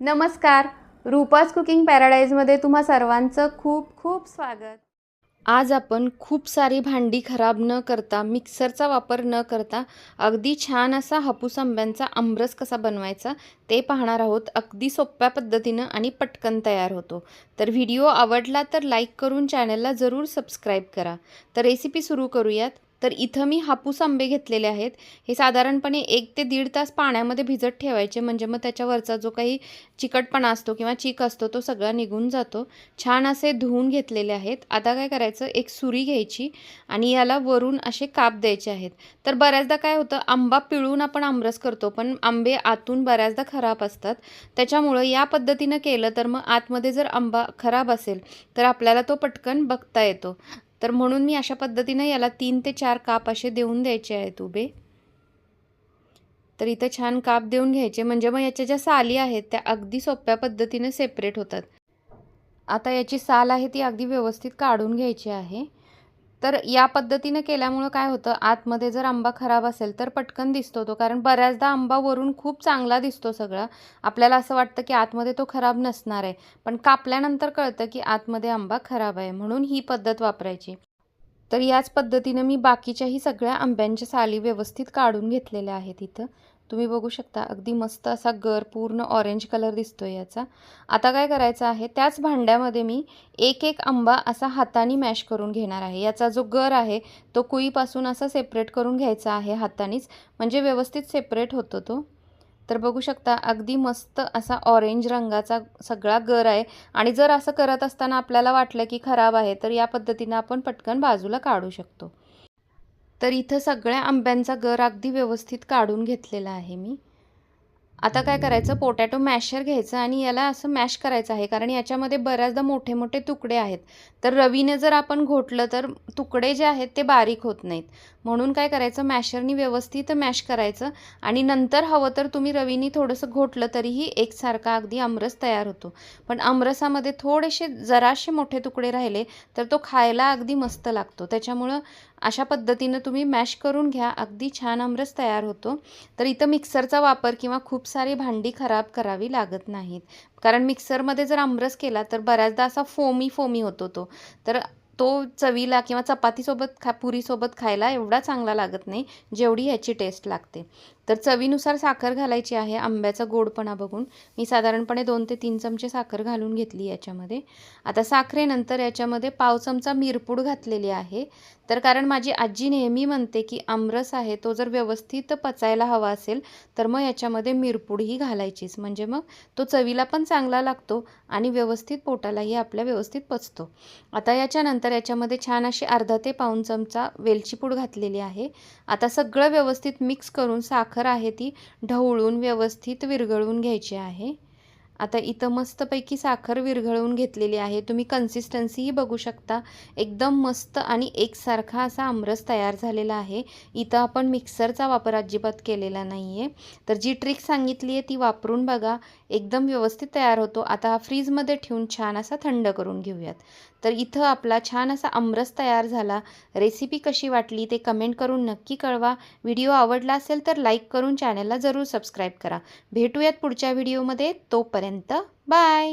नमस्कार. रुपाज कुकिंग पॅराडाईजमध्ये तुम्हा सर्वांचं खूप खूप स्वागत. आज आपण खूप सारी भांडी खराब न करता मिक्सरचा वापर न करता अगदी छान असा हापूस आंब्यांचा आमरस कसा बनवायचा ते पाहणार आहोत. अगदी सोप्या पद्धतीनं आणि पटकन तयार होतो. तर व्हिडिओ आवडला तर लाईक करून चॅनलला जरूर सबस्क्राईब करा. तर रेसिपी सुरू करूयात. तर इथं मी हापूस आंबे घेतलेले आहेत. हे साधारणपणे एक ते दीड तास पाण्यामध्ये भिजत ठेवायचे. म्हणजे मग त्याच्यावरचा जो काही चिकटपणा असतो किंवा चीक असतो तो सगळा निघून जातो. छान असे धुवून घेतलेले आहेत. आता काय करायचं? एक सुरी घ्यायची आणि याला वरून असे काप द्यायचे आहेत. तर बऱ्याचदा काय होतं? आंबा पिळून आपण आमरस करतो पण आंबे आतून बऱ्याचदा खराब असतात. त्याच्यामुळं या पद्धतीनं केलं तर मग आतमध्ये जर आंबा खराब असेल तर आपल्याला तो पटकन बघता येतो. तर म्हणून मी अशा पद्धतीनं याला तीन ते चार काप असे देऊन द्यायचे आहेत उभे. तर इथं छान काप देऊन घ्यायचे. म्हणजे मग याच्या ज्या साली आहेत त्या अगदी सोप्या पद्धतीने सेपरेट होतात. आता याची साल आहे ती अगदी व्यवस्थित काढून घ्यायची आहे. तर या पद्धतीनं केल्यामुळं काय होतं? आतमध्ये जर आंबा खराब असेल तर पटकन दिसतो तो कारण बऱ्याचदा आंबा वरून खूप चांगला दिसतो सगळा. आपल्याला असं वाटतं की आतमध्ये तो खराब नसणार आहे. पण कापल्यानंतर कळतं की आतमध्ये आंबा खराब आहे म्हणून ही पद्धत वापरायची. तर याच पद्धतीनं मी बाकीच्याही सगळ्या आंब्यांच्या साली व्यवस्थित काढून घेतलेल्या आहेत इथं. तुम्ही बघू शकता अगदी मस्त असा गर पूर्ण ऑरेंज कलर दिसतो आहे याचा. आता काय करायचं आहे त्याच भांड्यामध्ये मी एक एक आंबा असा हाताने मॅश करून घेणार आहे. याचा जो गर आहे तो कुईपासून असा सेपरेट करून घ्यायचा आहे हातानेच म्हणजे व्यवस्थित सेपरेट होतो तो. तर बघू शकता अगदी मस्त असा ऑरेंज रंगाचा सगळा गर आहे. आणि जर असं करत असताना आपल्याला वाटलं की खराब आहे तर या पद्धतीनं आपण पटकन बाजूला काढू शकतो. तर इथं सगळ्या आंब्यांचा गर अगदी व्यवस्थित काढून घेतलेला आहे मी. आता काय करायचं? पोटॅटो मॅशर घ्यायचं आणि याला असं मॅश करायचं आहे. कारण याच्यामध्ये बऱ्याचदा मोठे मोठे तुकडे आहेत. तर रवीने जर आपण घोटलं तर तुकडे जे आहेत ते बारीक होत नाहीत. म्हणून काय करायचं? मॅशरनी व्यवस्थित मॅश करायचं आणि नंतर हवं तर तुम्ही रवीनी थोडंसं घोटलं तरीही एकसारखा अगदी आमरस तयार होतो. पण आमरसामध्ये थोडेसे जराशे मोठे तुकडे राहिले तर तो खायला अगदी मस्त लागतो. त्याच्यामुळं अशा पद्धतीनं तुम्ही मॅश करून घ्या. अगदी छान आमरस तयार होतो. तर इथं मिक्सरचा वापर किंवा खूप सारी भांडी खराब करावी लागत नाहीत. कारण मिक्सरमध्ये जर आमरस केला तर बऱ्याचदा असा फोमी फोमी होतो तो. तर तो चवीला किंवा चपातीसोबत खा पुरीसोबत खायला एवढा चांगला लागत नाही जेवढी ह्याची टेस्ट लागते. तर चवीनुसार साखर घालायची आहे आंब्याचा गोडपणा बघून. मी साधारणपणे दोन ते तीन चमचे साखर घालून घेतली याच्यामध्ये. आता साखरेनंतर याच्यामध्ये पाव चमचा मिरपूड घातलेली आहे. तर कारण माझी आजी नेहमी म्हणते की आमरस आहे तो जर व्यवस्थित पचायला हवा असेल तर मग याच्यामध्ये मिरपूडही घालायचीच. म्हणजे मग तो चवीला पण चांगला लागतो आणि व्यवस्थित पोटालाही आपल्या व्यवस्थित पचतो. आता याच्यानंतर याच्यामध्ये छान अशी अर्धा ते पाऊन चमचा वेलची पूड घातलेली आहे. आता सगळं व्यवस्थित मिक्स करून साखर आहे ती ढवळून व्यवस्थित विरघळवून घ्यायची आहे. आता इथं मस्तपैकी साखर विरघळवून घेतलेली आहे. तुम्ही कन्सिस्टन्सीही बघू शकता. एकदम मस्त आणि एकसारखा असा आमरस तयार झालेला आहे. इथं आपण मिक्सरचा वापर अजिबात केलेला नाही आहे तर जी ट्रिक सांगितली आहे ती वापरून बघा. एकदम व्यवस्थित तयार होतो. आता हा फ्रीजमध्ये ठेवून छान असा थंड करून घेऊयात. तर इथं आपला छान असा आमरस तयार झाला. रेसिपी कशी वाटली ते कमेंट करून नक्की कळवा. व्हिडिओ आवडला असेल तर लाईक करून चॅनलला जरूर सबस्क्राईब करा. भेटूयात पुढच्या व्हिडिओमध्ये तोपर्यंत तोपर्यंत बाय